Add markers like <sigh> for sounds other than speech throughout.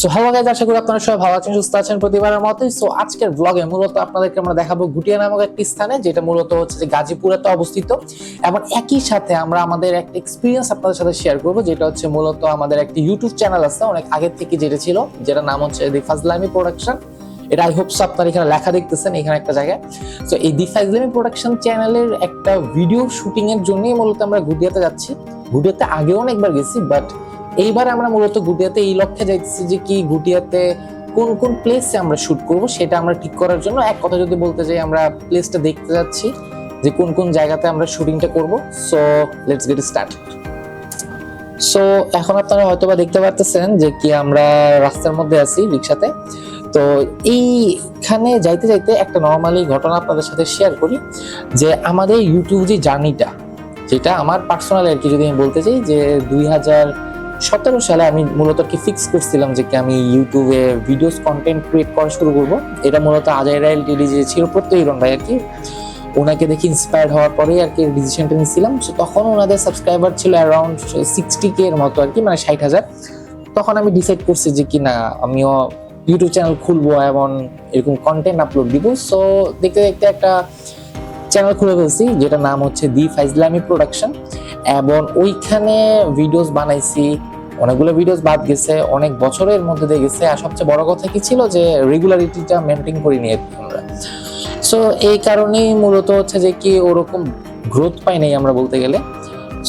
So hello guys আশা করি আপনারা সবাই ভালো আছেন, সুস্থ আছেন প্রতিবারের মতোই। সো আজকের ব্লগে মূলত আপনাদেরকে আমরা দেখাবো গুটিয়া নামক একটি স্থানে, যেটা মূলত হচ্ছে যে গাজীপুরেতে অবস্থিত। এবং একই সাথে আমরা আমাদের একটা এক্সপিরিয়েন্স আপনাদের সাথে শেয়ার করব, যেটা হচ্ছে মূলত আমাদের একটি ইউটিউব চ্যানেল আছে, অনেক আগের থেকে যেটা ছিল যেটা নাম হচ্ছে দি ফাজলামি প্রোডাকশন এটা আই হোপস আপনারা এখানে লেখা দেখতেছেন, এখানে একটা জায়গায়। তো এই দি ফাজলামি প্রোডাকশন চ্যানেলের একটা ভিডিও শুটিং এর জন্যই মূলত আমরা গুটিয়াতে যাচ্ছি। গুটিয়াতে আগেও অনেকবার গেছি বাট এইবার আমরা মূলত গুটিয়াতে এই লক্ষ্যে যাইতেছি যে কি গুটিয়াতে কোন কোন প্লেসে আমরা শুট করব সেটা আমরা ঠিক করার জন্য এক কথা যদি বলতে যাই আমরা প্লেসটা দেখতে যাচ্ছি যে কোন কোন জায়গাতে আমরা শুটিংটা করব। So let's get start so এখন আপনারা হয়তোবা দেখতে পারতেছেন যে কি আমরা রাস্তার মধ্যে আছি রিক্সাতে। তো এইখানে যাইতে যাইতে একটা নর্মালি ঘটনা আপনাদের সাথে শেয়ার করি যে আমাদের ইউটিউব যে জার্নিটা যেটা আমার পার্সোনাল আর কি যদি আমি বলতে চাই যে দুই হাজার সতেরো সালে আমি মূলত কি ফিক্স করছিলাম যে কি আমি ইউটিউবে ভিডিওস কন্টেন্ট ক্রিয়েট করা শুরু করব। এটা মূলত আজাই রাইল টিডি যে ছিল প্রত্যেক হিরণ ভাই আর কি ওনাকে দেখে ইন্সপায়ার্ড হওয়ার পরেই আর কি ডিসিশনটা নিয়েছিলাম। So, তখন ওনাদের সাবস্ক্রাইবার ছিল অ্যারাউন্ড সিক্সটি কে এর মতো আর কি মানে ষাট হাজার। তখন আমি ডিসাইড করছি যে কি না আমিও ইউটিউব চ্যানেল খুলবো এবং এরকম কন্টেন্ট আপলোড দিব। সো দেখতে দেখতে একটা চ্যানেল খুলে ফেলছি যেটা নাম হচ্ছে দি ফাইজলামি প্রোডাকশন এবং ওইখানে ভিডিওস বানাইছি, অনেকগুলো ভিডিওস বাদ গেছে, অনেক বছরের মধ্যে দিয়ে গেছে। আর সবচেয়ে বড় কথা কি ছিল যে রেগুলারিটিটা মেনটেন করে নিয়ে আমরা। সো এই কারণেই মূলত হচ্ছে যে কি ওরকম গ্রোথ পাই নাই আমরা বলতে গেলে।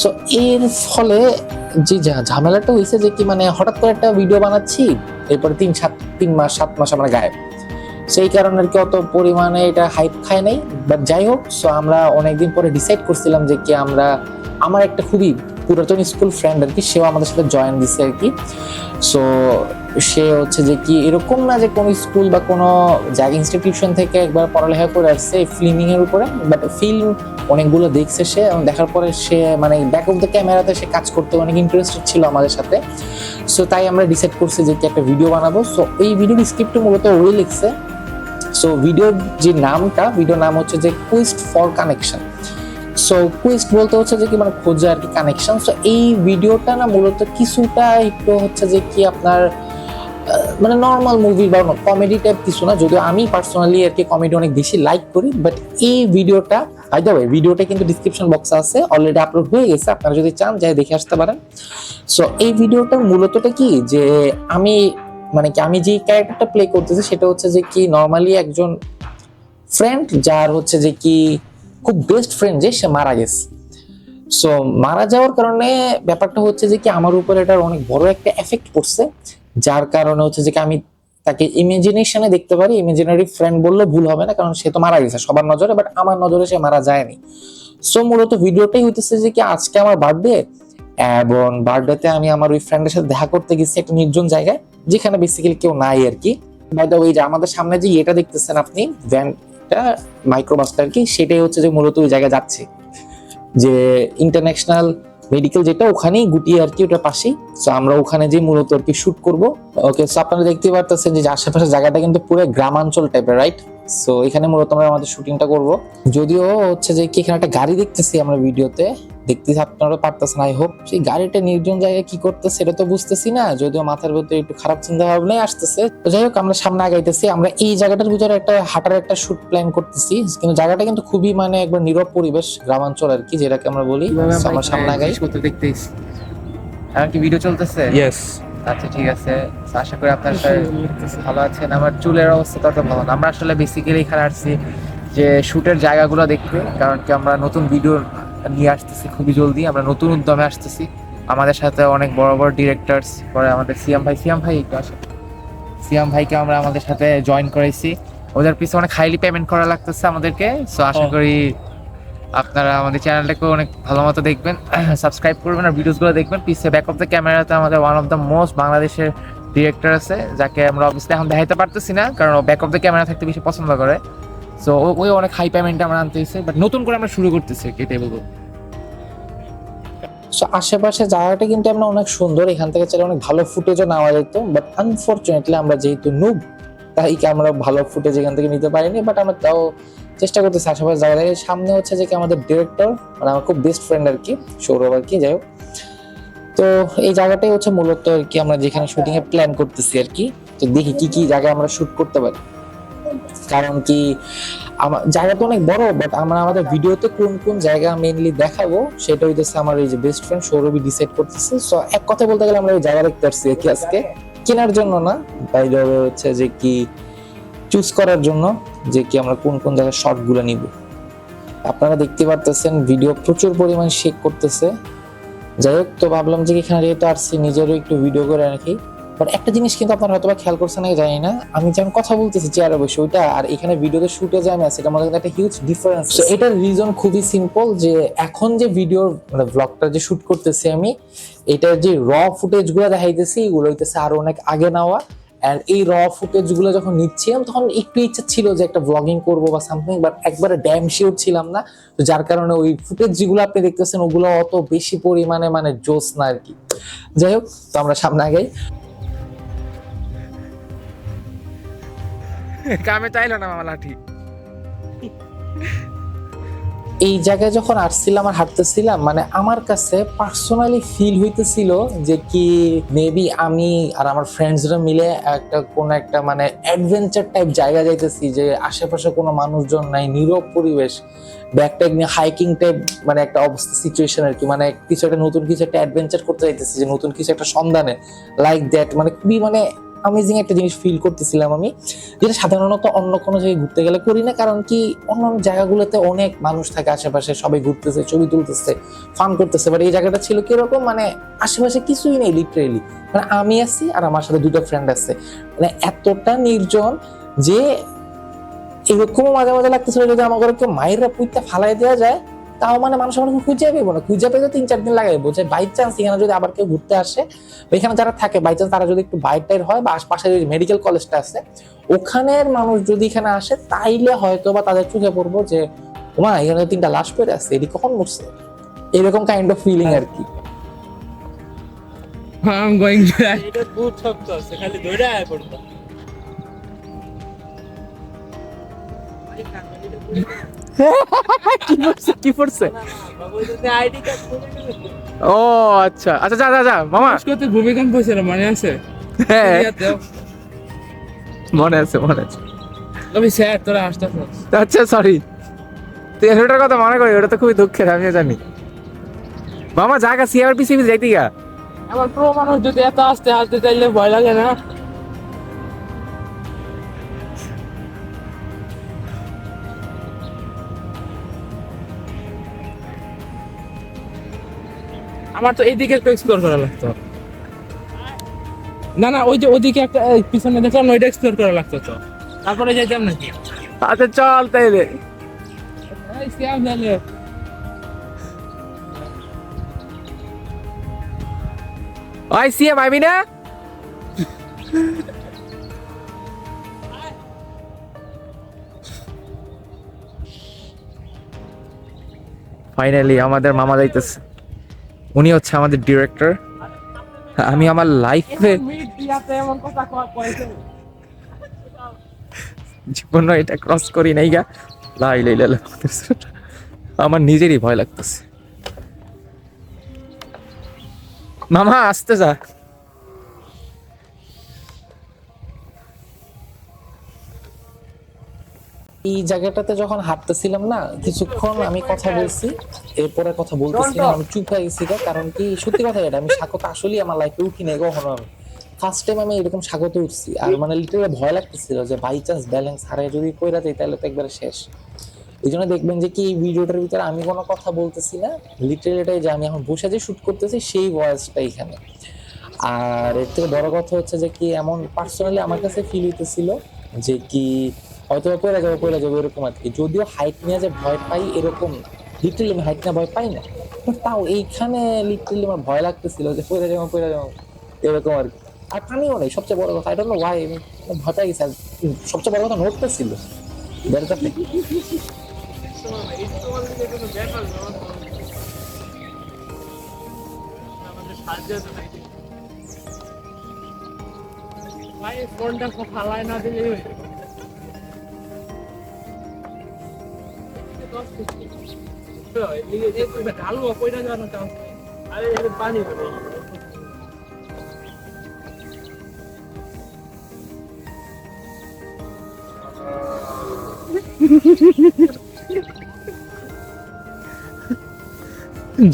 সো এর ফলে যে ঝামেলাটা হয়েছে যে কি মানে হঠাৎ করে একটা ভিডিও বানাচ্ছি, এরপরে তিন সাত, তিন মাস, সাত মাস আমরা গায়েব। সেই কারণে আর কি অত পরিমাণে এটা হাইপ খায় নাই। বাট যাই হোক সো আমরা অনেকদিন পরে ডিসাইড করছিলাম যে কি আমরা আমার একটা খুবই পুরাতন স্কুল ফ্রেন্ড আর কি, সেও আমাদের সাথে জয়েন দিছে আর কি। সো সে হচ্ছে যে কি, এরকম না যে কোনো স্কুল বা কোনো জায়গা ইনস্টিটিউশন থেকে একবার পড়ালেখা করে আসছে ফিল্মিং এর উপরে বাট ফিল্ম অনেকগুলো দেখছে সে এবং দেখার পরে সে মানে ব্যাক অফ দ্য ক্যামেরাতে সে কাজ করতে অনেক ইন্টারেস্টেড ছিল আমাদের সাথে। সো তাই আমরা ডিসাইড করছি যে কি একটা ভিডিও বানাবো। সো এই ভিডিওর স্ক্রিপ্টটা মূলত ওই লিখছে। সো ভিডিওর যে নামটা ভিডিও নাম হচ্ছে যে quest for connection so quest বলতে হচ্ছে যে কি মানে খোঁজা আর কি কানেকশন সো এই ভিডিওটা না মূলত কিছুটা একটু হচ্ছে যে কি আপনার মানে নর্মাল মুভি বা কমেডি টাইপ কিছু না। যদিও আমি পার্সোনালি আর কি কমেডি অনেক বেশি লাইক করি বাট এই ভিডিওটা বাই দ্য ভিডিওটা কিন্তু ডিসক্রিপশন বক্সে আছে অলরেডি আপলোড হয়ে গেছে। আপনারা যদি চান, যাই দেখে আসতে পারেন। সো এই ভিডিওটার মূলতটা কি যে আমি মানে কি আমি যে ক্যারেক্টারটা প্লে করতেছি, সেটা হচ্ছে যে কি নর্মালি একজন ফ্রেন্ড যার হচ্ছে যে কি খুব বেস্ট ফ্রেন্ড যে সে মারা গেছে। সো মারা যাওয়ার কারণে ব্যাপারটা হচ্ছে যে কি আমার উপর এটার অনেক বড় একটা এফেক্ট পড়ছে, যার কারণে হচ্ছে যে কি আমি তাকে ইমাজিনেশনে দেখতে পারি ইমাজিনারি ফ্রেন্ড বললে ভুল হবে না, কারণ সে তো মারা গেছে সবার নজরে বাট আমার নজরে সে মারা যায়নি। সো মূলত ভিডিওটাই হইতেছে যে কি আজকে আমার বার্থডে এবং বার্থডেতে আমি আমার ওই ফ্রেন্ডের সাথে দেখা করতে গেছি একটা নির্জন জায়গায়, যেখানে বেসিক্যালি কেউ নাই আর কি। বাই দ্য ওই যে আমাদের সামনে যে এটা দেখতেছেন আপনি ভ্যানটা মাইক্রোবাসটা আর কি? সেটাই হচ্ছে যে মূলত ওই জায়গায় যাচ্ছে। যে ইন্টারন্যাশনাল মেডিকেল যেটা ওখানেই গুটিয়ে আর কি ওটা পাশেই। তো আমরা ওখানে যে মূলত আর কি শ্যুট করব। ওকে সো আপনারা দেখতে পারতেছেন যে আশেপাশের জায়গাটা কিন্তু পুরো গ্রামাঞ্চল টাইপের রাইট সো এখানে মূলত আমরা আমাদের শুটিংটা করব। যদিও হচ্ছে যে কি এখানে একটা গাড়ি দেখতেছি আমরা ভিডিওতে। দেখতে আপনারা পারতেছেন আই হোপ সেই গাড়িটা নির্জন জায়গায় কি করতেছে সেটা তো বুঝতেছি না। যদিও মাথার ভিতরে একটু খারাপ চিন্তা ভাবনাই আসতেছে। তো যাই হোক আমরা সামনে আগাইতেছি। আমরা এই জায়গাটার ভিতরে একটা হাঁটার একটা শুট প্ল্যান করতেছি। কিন্তু জায়গাটা কিন্তু খুবই মানে একবার নীরব পরিবেশ গ্রামাঞ্চল আর কি যেটাকে আমরা বলি। আমরা সামনে আগাই। করতে দেখতেইস আমার কি ভিডিও চলতেছে? ইয়েস আচ্ছা ঠিক আছে। আশা করি আপনার সবাই ভালো আছেন। আমার চুলের অবস্থা তত ভালো না। আমরা আসলে বেসিক্যালি এখানে আসছি যে শুটের জায়গাগুলো দেখতে কারণ কি আমরা নতুন ভিডিও নিয়ে আসতেছি খুবই জলদি। আমরা নতুন উদ্যমে আসতেছি। আমাদের সাথে অনেক বড় বড় ডিরেক্টরস পরে আমাদের সিয়াম ভাই। সিয়াম ভাই একটু আসেন। সিয়াম ভাইকে আমরা আমাদের সাথে জয়েন করাইছি। ওদের পিছনে অনেক হাইলি পেমেন্ট করা লাগতেছে আমাদেরকে। সো আশা করি আপনারা আমাদের চ্যানেলটাকে অনেক ভালো মতো দেখবেন <clears throat> সাবস্ক্রাইব করবেন আর ভিডিওসগুলো দেখবেন। পিছে ব্যাক অফ দ্য ক্যামেরাতে আমাদের ওয়ান অফ দ্য মোস্ট বাংলাদেশের ডিরেক্টর আছে, যাকে আমরা অবভিয়াসলি এখন দেখাইতে পারতেছি না, কারণ ও ব্যাক অফ দ্য ক্যামেরা থাকতে বেশি পছন্দ করে। সো ওই অনেক হাই পেমেন্ট আমরা আনতে হয়েছে বাট নতুন করে আমরা শুরু করতেছি এটাই বলব আশেপাশে জায়গাটা কিন্তু আমরা অনেক সুন্দর, এখান থেকে চাইলে অনেক ভালো ফুটেজও নেওয়া যেত বাট আনফর্চুনেটলি আমরা যেহেতু নুব তাই কি আমরা ভালো ফুটেজ এখান থেকে নিতে পারিনি? বাট আমরা তাও চেষ্টা করতেছি আশেপাশে জায়গা থেকে সামনে হচ্ছে যে কি আমাদের ডিরেক্টর মানে আমার খুব বেস্ট ফ্রেন্ড আর কি, সৌরভ আর কি, যাই হোক। তো এই জায়গাটাই হচ্ছে মূলত আর কি আমরা যেখানে শুটিং এর প্ল্যান করতেছি আর কি। তো দেখি কি কি জায়গায় আমরা শুট করতে পারি। কারণ কি আমার জায়গা তো অনেক বড় বাট আমরা আমাদের ভিডিওতে কোন কোন জায়গা মেইনলি দেখাবো, সেটা হইতেছে আমার এই যে বেস্ট ফ্রেন্ড সৌরভী ডিসাইড করতেছে। সো এক কথা বলতে গেলে আমরা এই জায়গা দেখতে পারছি আজকে। কেনার জন্য না বাইরে হচ্ছে যে কি চুজ করার জন্য যে কি আমরা কোন কোন জায়গায় শর্টগুলো নিব। আপনারা দেখতে পারতেছেন ভিডিও প্রচুর পরিমাণ শেক করতেছে। যাই হোক, তো ভাবলাম যে এখানে যেহেতু আসছি, নিজেরও একটু ভিডিও করে রাখি। বাট একটা জিনিস কিন্তু আপনারা হয়তো বা খেয়াল করছেন নাকি জানি না। আমি যেমন কথা বলতেছি চেয়ারে বসে ওইটা আর এখানে ভিডিওতে শুটে যে আমি আছি মধ্যে কিন্তু একটা হিউজ ডিফারেন্স এটার রিজন খুবই সিম্পল যে এখন যে ভিডিওর মানে ব্লগটা যে শুট করতেছি আমি এটার যে র ফুটেজগুলো দেখাইতেছি এগুলো হইতেছে আরও অনেক আগে নেওয়া। এন্ড এই র ফুটেজগুলো যখন নিচ্ছিলাম তখন একটু ইচ্ছা ছিল যে একটা ব্লগিং করব বা সামথিং বাট একবারে ড্যাম শিওর ছিলাম না। তো যার কারণে ওই ফুটেজ যেগুলো আপনি দেখতেছেন ওগুলো অত বেশি পরিমাণে মানে জোস না আর কি। যাই হোক তো আমরা সামনে আগাই। <laughs> কামে চাইলো না মামা লাঠি। এই জায়গায় যখন আসছিলাম আর হাঁটতেছিলাম মানে আমার কাছে পার্সোনালি ফিল হইতেছিল যে কি মেবি আমি আর আমার ফ্রেন্ডসরা মিলে একটা কোন একটা মানে অ্যাডভেঞ্চার টাইপ জায়গা যাইতেছি যে আশেপাশে কোনো মানুষজন নাই, নীরব পরিবেশ ব্যাকপ্যাক নিয়ে হাইকিং টাইপ মানে একটা অবস্থা সিচুয়েশন আর কি। মানে কিছু একটা নতুন কিছু একটা অ্যাডভেঞ্চার করতে যাইতেছি, যে নতুন কিছু একটা সন্ধানে লাইক দ্যাট মানে খুবই মানে অ্যামেজিং একটা জিনিস ফিল করতেছিলাম আমি, যেটা সাধারণত অন্য কোনো জায়গায় ঘুরতে গেলে করি না, কারণ কি অন্য জায়গাগুলোতে অনেক মানুষ থাকে আশেপাশে, সবাই ঘুরতেছে, ছবি তুলতেছে ফান করতেছে বাট এই জায়গাটা ছিল কীরকম মানে আশেপাশে কিছুই নেই লিটারেলি মানে আমি আছি আর আমার সাথে দুটো ফ্রেন্ড আছে। মানে এতটা নির্জন যে এরকম মাঝে মাঝে লাগতেছিল যদি কেউ মায়েরা পুইতে ফালাই দেওয়া যায় তাও মানে মানুষ আমার খুঁজে পেবো না। খুঁজে পেতে তিন চার দিন লাগাইবো যে বাই চান্স এখানে যদি আবার কেউ ঘুরতে আসে এখানে যারা থাকে বাই চান্স তারা যদি একটু বাইর টাইর হয় বা আশপাশে যে মেডিকেল কলেজটা আছে ওখানের মানুষ যদি এখানে আসে তাইলে হয়তো বা তাদের চোখে পড়ব যে মা এখানে তিনটা লাশ পড়ে আছে এটি কখন মরছে? এরকম কাইন্ড অফ ফিলিং আর কি আই এম গোইং এটা বহুত শক্ত আছে খালি ধরে আয় পড়তো কি পড়ছে? কি পড়ছে ও আচ্ছা। আচ্ছা যা যা যা মামা। করতে ভূমিকম্প হয়েছিল মনে আছে? হ্যাঁ। মনে আছে মনে আছে। আমি স্যার তোরা আসতেছ আচ্ছা সরি তুই ওটার কথা মনে করি ওটা তো খুবই দুঃখের আমিও জানি। মামা জায়গা সিআর পিসিবি যাইতে গা। আমার প্রো মানুষ যদি এত আসতে আসতে চাইলে ভয় লাগে না। আমার তো এইদিকে একটু এক্সপ্লোর করা লাগতো। না না ওই যে ওইদিকে একটা পিছনে দেখলাম ওইটা এক্সপ্লোর করা লাগতো তো। তারপরে যাইতাম নাকি? আচ্ছা চল তাইলে। তাহলে ওই সিএম আইবি না? ফাইনালি আমাদের মামা যাইতেছে। উনি হচ্ছে আমাদের ডিরেক্টর আমি আমার লাইফে জীবনে এটা ক্রস করি নাই গা। লাই লাই লাই। আমার নিজেরই ভয় লাগতেছে। মামা আসতে যা। এই জায়গাটাতে যখন হাঁটতেছিলাম না কিছুক্ষণ আমি কথা বলছি এরপরে কথা বলতেছিলাম আমি চুপ হয়ে গেছি কারণ কি সত্যি কথা এটা আমি স্বাগত আসলেই আমার লাইফে উঠি নাই কখনো আমি। ফার্স্ট টাইম আমি এরকম স্বাগত উঠছি আর মানে লিটারালি ভয় লাগতেছিল যে বাই চান্স ব্যালেন্স হারায় যদি কইরা যাই তাহলে তো একবারে শেষ। এই জন্য দেখবেন যে কি এই ভিডিওটার ভিতরে আমি কোনো কথা বলতেছি না লিটারালি এটাই যে আমি এখন বসে যে শুট করতেছি সেই ভয়েসটা এখানে। আর এর থেকে বড় কথা হচ্ছে যে কি এমন পার্সোনালি আমার কাছে ফিল হইতেছিল যে কি হয়তো পড়ে যাব পড়ে যাব, এরকম আর কি। যদিও হাইট নিয়ে যে ভয় পাই, এরকম না। লিটারালি আমি হাইট নিয়ে ভয় পাই না। তাও এইখানে লিটারালি আমার ভয় লাগতেছিল যে পড়ে যাব পড়ে যাব, এরকম আর কি। আর পানিও নেই, সবচেয়ে বড় কথা। আই ডোন্ট নো ওয়াই আমি ভয় পাই গেছি। সবচেয়ে বড় কথা নোটটা ছিল ভাই ফোনটা ফালায় না দিলে ડાલવા પડ્યા જવાનો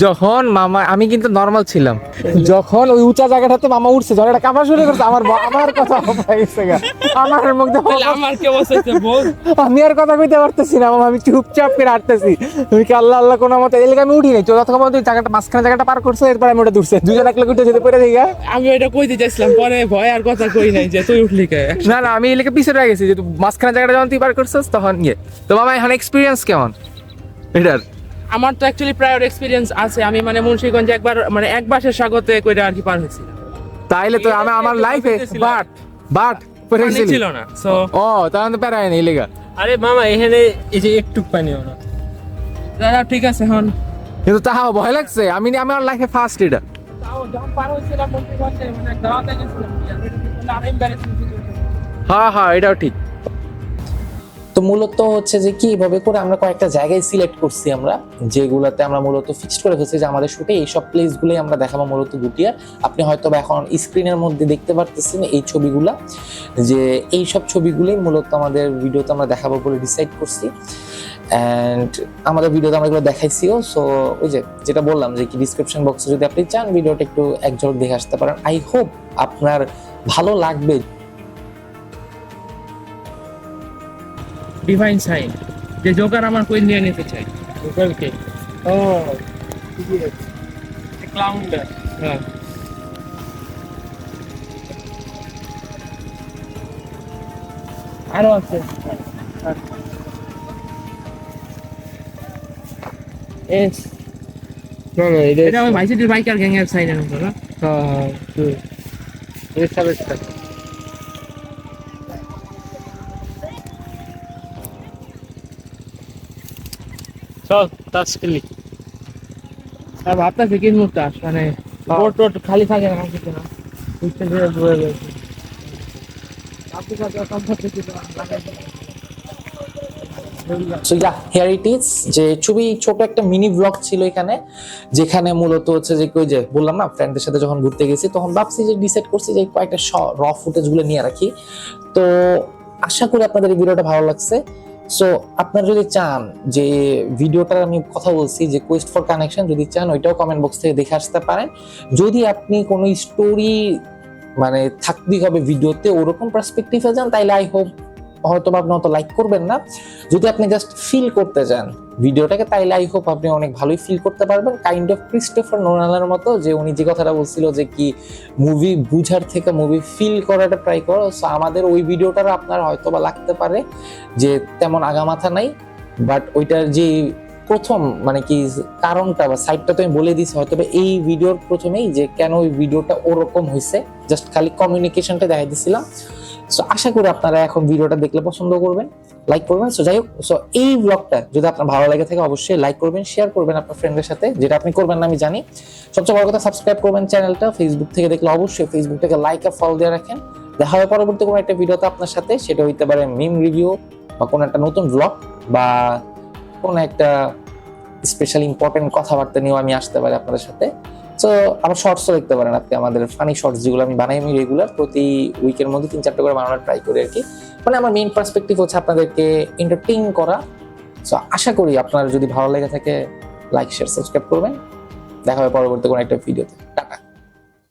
যখন মামা আমি কিন্তু নর্মাল ছিলাম। যখন ওই উঁচা জায়গাটাতে মামা উঠছে যখন এটা কাপা শুরু করছে আমার আমার কথা হয়ে আমার মুখ আমার কি অবস্থা আমি আর কথা কইতে পারতেছি না মামা আমি চুপচাপ করে হাঁটতেছি। তুমি কি আল্লাহ আল্লাহ কোনো মতে এলাকা আমি উঠি নাই যতক্ষণ পর্যন্ত ওই জায়গাটা মাঝখানে জায়গাটা পার করছ এরপর আমি ওটা দূরছে দুজন এক লোক উঠে যেতে পেরে দিই আমি ওইটা কইতে চাইছিলাম পরে ভয় আর কথা কই নাই যে তুই উঠলি কে? না না আমি এলাকা পিছনে রয়ে গেছি যে মাঝখানে জায়গাটা যখন তুই পার করছিস তখন ইয়ে। তো মামা এখন এক্সপিরিয়েন্স কেমন? এটার আমার তো অ্যাকচুয়ালি প্রায়র এক্সপিরিয়েন্স আছে। আমি মানে মুন্সিগঞ্জে একবার মানে এক বাসের স্বাগতে কইরা আর কি পার হয়েছি তাইলে তো আমি আমার লাইফে বাট বাট ছিল না সো ও তাহলে তো প্যারায় নেই লেগা। আরে মামা এখানে এই যে একটু পানিও না দাদা ঠিক আছে এখন। কিন্তু তাহাও ভয় লাগছে আমি আমি আমার লাইফে ফার্স্ট এটা। হয়েছিলাম মানে হ্যাঁ হ্যাঁ এটাও ঠিক। তো মূলত হচ্ছে যে কি এইভাবে করে আমরা কয়েকটা জায়গায় সিলেক্ট করছি আমরা, যেগুলোতে আমরা মূলত ফিক্সড করে ফেলছি যে আমাদের শুটে এইসব প্লেসগুলোই আমরা দেখাবো মূলত গুটিয়া। আপনি হয়তো এখন স্ক্রিনের মধ্যে দেখতে পারতেছেন এই ছবিগুলা, যে এই সব ছবিগুলোই মূলত আমাদের ভিডিওতে আমরা দেখাবো বলে ডিসাইড করছি। অ্যান্ড আমাদের ভিডিওতে আমরা এগুলো দেখাইছিও সো ওই যে যেটা বললাম যে কি ডিসক্রিপশন বক্সে যদি আপনি চান ভিডিওটা একটু এক দেখে আসতে পারেন। আই হোপ আপনার ভালো লাগবে ডিভাইন সাইন যে জোকার আমার কই নিয়ে নিতে চাই গুগলকে ও ক্লাউন্ডার হ্যাঁ। আরও আছে। এস না না এটা ওই ভাইসিটির বাইকার গ্যাং এর সাইনের মতো না? হ্যাঁ হ্যাঁ সাবেক টাচ আর ভাবতেছি কি মানে বোর্ড টোট খালি থাকে না কিছু না। বুঝতে পেরে বয়ে গেছে। হিয়ার ইট ইজ যে ছবি ছোট একটা মিনি ব্লগ ছিল এখানে যেখানে মূলত হচ্ছে যে ওই যে বললাম না ফ্রেন্ডদের সাথে যখন ঘুরতে গেছি তখন ভাবছি যে ডিসাইড করছি যে কয়েকটা র ফুটেজগুলো নিয়ে রাখি। তো আশা করি আপনাদের এই ভিডিওটা ভালো লাগছে। সো আপনারা যদি চান যে ভিডিওটার আমি কথা বলছি, যে কোয়েস্ট ফর কানেকশন যদি চান, ওইটাও কমেন্ট বক্স থেকে দেখে আসতে পারেন। যদি আপনি কোনো স্টোরি মানে থাকতেই হবে ভিডিওতে ওরকম পার্সপেক্টিভে যান, তাইলে আই হোপ হয়তো বা আপনি অত লাইক করবেন না। যদি আপনি জাস্ট ফিল করতে চান, ভিডিওটাকে তাইলে আই হোপ আপনি অনেক ভালোই ফিল করতে পারবেন। কাইন্ড অফ ক্রিস্টোফার নোনালার মতো যে উনি যে কথাটা বলছিল যে কি মুভি বুঝার থেকে মুভি ফিল করাটা ট্রাই করো। সো আমাদের ওই ভিডিওটার আপনার হয়তো বা লাগতে পারে যে তেমন আগামাথা নাই। বাট ওইটার যে প্রথম মানে কি কারণটা বা সাইডটা তো আমি বলে দিয়েছি, হয়তো এই ভিডিওর প্রথমেই যে কেন ওই ভিডিওটা ওরকম হয়েছে জাস্ট খালি কমিউনিকেশনটা দেখাই দিছিলাম। সো আশা করি আপনারা এখন ভিডিওটা দেখলে পছন্দ করবেন লাইক করবেন। সো যাই হোক সো এই ব্লগটা যদি আপনার ভালো লাগে থাকে, অবশ্যই লাইক করবেন শেয়ার করবেন আপনার ফ্রেন্ডের সাথে, যেটা আপনি করবেন না, আমি জানি। সবচেয়ে বড় কথা সাবস্ক্রাইব করবেন চ্যানেলটা ফেসবুক থেকে দেখলে অবশ্যই ফেসবুকটাকে লাইক আর ফলো দিয়ে রাখেন। দেখা হবে পরবর্তী কোনো একটা ভিডিওতে আপনার সাথে, সেটা হইতে পারে মিম রিভিউ বা কোনো একটা নতুন ব্লগ বা কোনো একটা স্পেশাল ইম্পর্টেন্ট কথাবার্তা নিয়েও আমি আসতে পারি আপনাদের সাথে। সো আমার শর্টসও দেখতে পারেন আপনি, আমাদের ফানি শর্টস যেগুলো আমি বানাই আমি রেগুলার প্রতি উইকের মধ্যে তিন চারটে করে বানানোর ট্রাই করি আর কি। মানে আমার মেইন পার্সপেক্টিভ হচ্ছে আপনাদেরকে এন্টারটেইন করা। সো আশা করি আপনার যদি ভালো লেগে থাকে লাইক শেয়ার সাবস্ক্রাইব করবেন। দেখা হবে পরবর্তী কোনো একটা ভিডিওতে